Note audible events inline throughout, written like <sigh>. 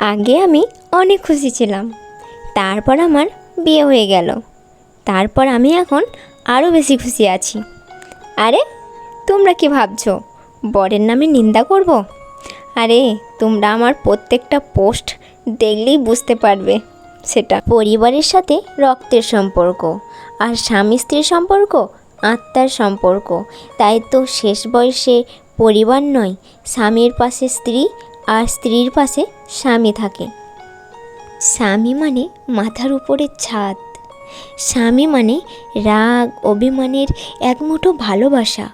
আগে আমি অনেক খুশি ছিলাম। তারপর আমার বিয়ে হয়ে গেল। তারপর আমি এখন আরও বেশি খুশি আছি। আরে, তোমরা কি ভাবছ? বরের নামে নিন্দা করব? আরে, তোমরা আমার প্রত্যেকটা পোস্ট দেখলেই বুঝতে পারবে সেটা। পরিবারের সাথে রক্তের সম্পর্ক আর স্বামী স্ত্রীর সম্পর্ক, আত্মার সম্পর্ক। তাই তো শেষ বয়সে পরিবার নয়, স্বামীর পাশে স্ত্রী আর স্ত্রীর পাশে স্বামী থাকে। স্বামী মানে মাথার উপরের ছাদ। স্বামী মানে রাগ, অভিমানের একমুঠো ভালোবাসা।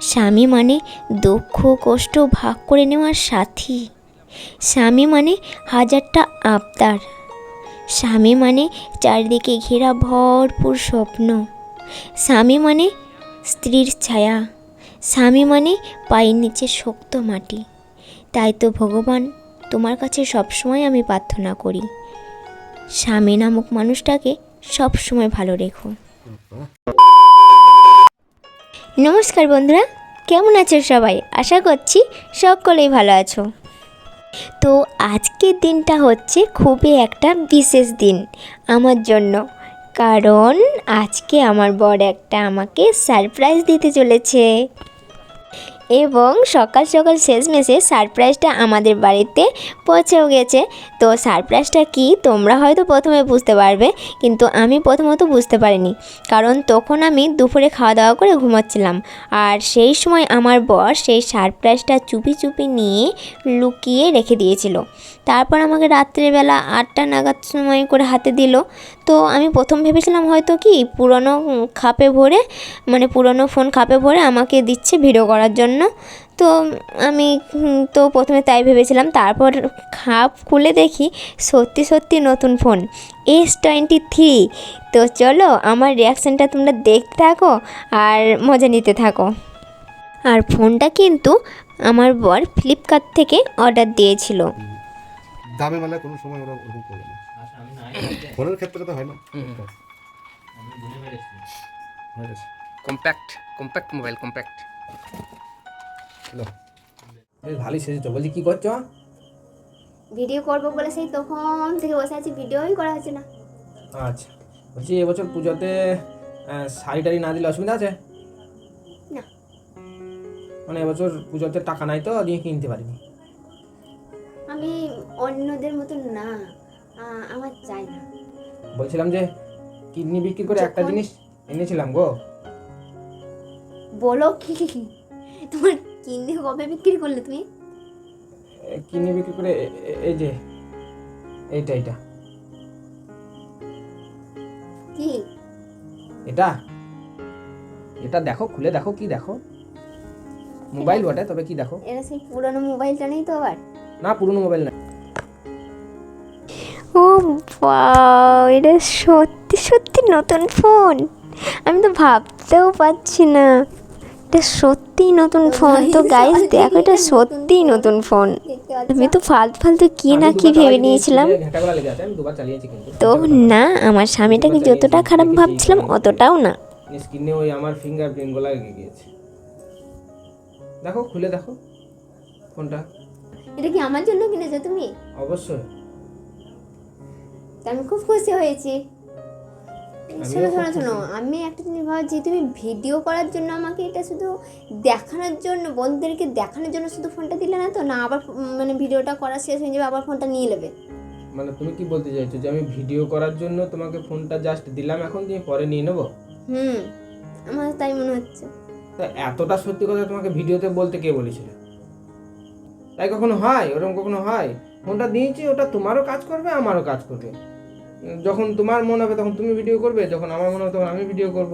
স্বামী মানে দুঃখ, কষ্ট ভাগ করে নেওয়ার সাথী। স্বামী মানে হাজারটা আবদার। স্বামী মানে চারিদিকে ঘেরা ভরপুর স্বপ্ন। স্বামী মানে স্ত্রীর ছায়া। স্বামী মানে পায়ের নিচে শক্ত মাটি। তাই তো ভগবান তোমার কাছে সবসময় আমি প্রার্থনা করি। স্বামী নামক মানুষটাকে সবসময় ভালো রেখো। নমস্কার বন্ধুরা, কেমন আছো সবাই? আশা করছি সকলেই ভালো আছো। তো আজকের দিনটা হচ্ছে খুবই একটা বিশেষ দিন আমার জন্য। কারণ আজকে আমার বর একটা আমাকে সারপ্রাইজ দিতে চলেছে। এবং সকাল সকাল শেষ মেসে সারপ্রাইজটা আমাদের বাড়িতে পৌঁছেও গেছে। তো সারপ্রাইজটা কি তোমরা হয়তো প্রথমে বুঝতে পারবে, কিন্তু আমি প্রথমত বুঝতে পারিনি। কারণ তখন আমি দুপুরে খাওয়া দাওয়া করে ঘুমাচ্ছিলাম। আর সেই সময় আমার বর সেই সারপ্রাইজটা চুপি চুপি নিয়ে লুকিয়ে রেখে দিয়েছিল। তারপর আমাকে রাত্রেবেলা আটটা নাগাদ সময় করে হাতে দিল। তো আমি প্রথম ভেবেছিলাম হয়তো কি পুরনো খাপে ভরে মানে পুরনো ফোন খাপে ভরে আমাকে দিচ্ছে ভিডিও করার জন্য। তো আমি তো প্রথমে তাই ভেবেছিলাম তারপর খাপ খুলে দেখি সত্যি সত্যি নতুন ফোন এস টোয়েন্টি থ্রি তো চলো আমার রিয়াকশানটা তোমরা দেখতে থাকো আর মজা নিতে থাকো। আর ফোনটা কিন্তু আমার বর ফ্লিপকার্ট থেকে অর্ডার দিয়েছিল। দামে মেলায় কোনো সময় ওরা ওরকম করবে না। ফোনের ক্ষেত্রে তো হয় না। Compact compact mobile compact hello বেশ ভালোই সেজেছো। বলছি কি করছ? ভিডিও করব বলে সেই তখন থেকে বসে আছি ভিডিওই করা হচ্ছে না। আচ্ছা। বলছি এবছর পুজোতে শাড়ি টাড়ি না দিলে অসুবিধা আছে? না। মানে এবছর পুজোতে টাকা নাই তো দিয়ে কিনতে পারিনি। আমি অন্যদের মতন না আমার চাই না। বলছিলাম যে কিডনি বিক্রি করে একটা জিনিস এনেছিলাম গো। বলো কি? তোমার কিনে কবে বিক্রি করলে তুমি? কিনে বিক্রি করে এই যে এইটা এইটা। কি? এটা? এটা দেখো খুলে দেখো কি দেখো? মোবাইল বটে তবে কি দেখো? এটা সেই পুরনো মোবাইলটা নেই তো আবার? না পুরনো মোবাইল না। ও বাও এটা সত্যি সত্যি নতুন ফোন। আমি তো ভাবতেও পারছি না। এটা সত্যিই নতুন ফোন তো <laughs> গাইস <laughs> দেখো এটা সত্যিই নতুন ফোন আমি তো ফালতু ফালতু কি না কি ভেবে নিয়েছিলাম। তো না আমার স্বামীটাকে যতটা খারাপ ভাবছিলাম অতটাও না। স্ক্রিনে ওই আমার ফিঙ্গারপ্রিন্টগুলা লেগে গিয়েছে। দেখো খুলে দেখো ফোনটা এটা কি আমার জন্য কিনেছো তুমি? অবশ্যই। তা আমি খুব খুশি হয়েছি। শোনো শোনো শোনো। আমি একটা জিনিস ভাবছি তুমি ভিডিও করার জন্য আমাকে এটা শুধু দেখানোর জন্য বন্ধুদেরকে দেখানোর জন্য শুধু ফোনটা দিলে না তো? না আবার মানে ভিডিওটা করা শেষ হয়ে যাবে আবার ফোনটা নিয়ে নেবে। মানে তুমি কি বলতে চাইছো যে আমি ভিডিও করার জন্য তোমাকে ফোনটা জাস্ট দিলাম এখন দিয়ে পরে নিয়ে নেব? হুম আমার তাই মনে হচ্ছে। তা এতটা সত্যি কথা তোমাকে ভিডিওতে বলতে কে বলেছিল? তাই কখনো হয়? ওরকম কখনো হয়? ফোনটা দিয়েছি ওটা তোমারও কাজ করবে আমারও কাজ করবে। যখন তোমার মন হবে তখন তুমি ভিডিও করবে যখন আমার মনে হবে তখন আমি ভিডিও করব।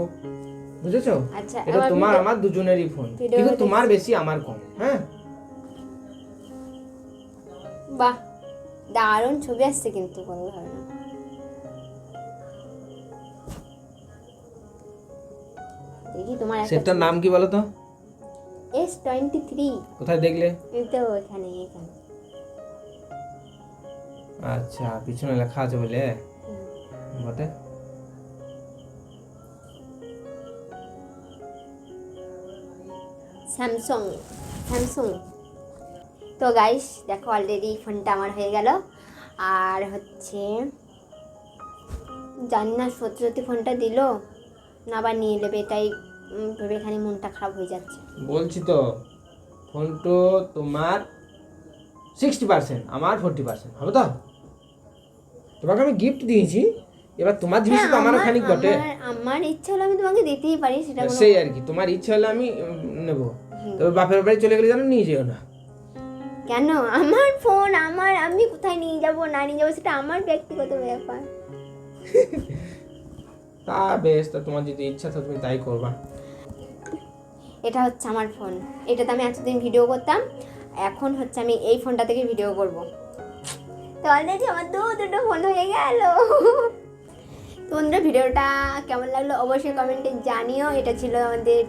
বুঝেছ? আচ্ছা এটা তোমার আমার দুজনেরই ফোন কিন্তু তোমার বেশি আমার কম হ্যাঁ? বাহ দারুণ ছবি আসছে কিন্তু কোনো ধারণা দেখি তোমার সেটটার নাম কি বলো তো? এস টোয়েন্টি থ্রি কোথায় দেখলে? এই তো এখানে এখানে। আচ্ছা পিছনে লেখা আছে বলে। বটে। Samsung Samsung. তো গাইস দেখো অলরেডি ফোনটা আমার হয়ে গেল। আর হচ্ছে জানি না সত্যি সত্যি ফোনটা দিল না আবার নিয়ে নেবে এটাই উম, ভেবে খানি মনটা খারাপ হয়ে যাচ্ছে। বলছি তো ফোনটো তোমার সিক্সটি পার্সেন্ট আমার ফোরটি পার্সেন্ট হবে তো? তোমাকে আমি গিফট দিয়েছি। এবার তোমার জিনিস তো হ্যাঁ, আমারও খানিক আমার- ইচ্ছা হলে আমি তোমাকে দিতেই পারি সেটা সেই আর কি তোমার ইচ্ছা হলে আমি নেব। তবে বাপের বাড়ি চলে গেলে জানো নিয়ে যেও না। কেন? আমার ফোন আমার আমি কোথায় নিয়ে যাব না নিয়ে যাব সেটা আমার ব্যক্তিগত ব্যাপার। <laughs> তা বেশ তা তোমার যদি ইচ্ছা তো তুমি তাই করবা। এটা হচ্ছে আমার ফোন। এটাতে আমি এতদিন ভিডিও করতাম এখন হচ্ছে আমি এই ফোনটা থেকে ভিডিও করব। তো অলরেডি আমার দু দুটো ফোন হয়ে গেল। তো বন্ধুরা, ভিডিওটা কেমন লাগল অবশ্যই কমেন্টে জানিও। এটা ছিল আমাদের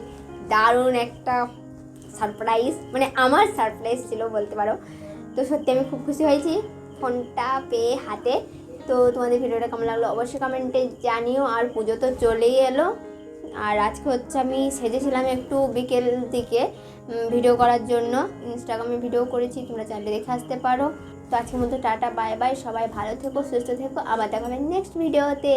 দারুণ একটা সারপ্রাইজ মানে আমার সারপ্রাইজ ছিল বলতে পারো। তো সত্যি আমি খুব খুশি হয়েছি ফোনটা পেয়ে হাতে। তো তোমাদের ভিডিওটা কেমন লাগল অবশ্যই কমেন্টে জানিও। আর পুজো তো চলেই এলো। আর আজকে হচ্ছে আমি সেজেছিলাম একটু বিকেল দিকে ভিডিও করার জন্য। ইনস্টাগ্রামে ভিডিও করেছি, তোমরা চাইলে দেখে আসতে পারো। তো আজকের মতো টাটা বাই বাই সবাই ভালো থেকো, সুস্থ থেকো। আবার দেখা হবে নেক্সট ভিডিওতে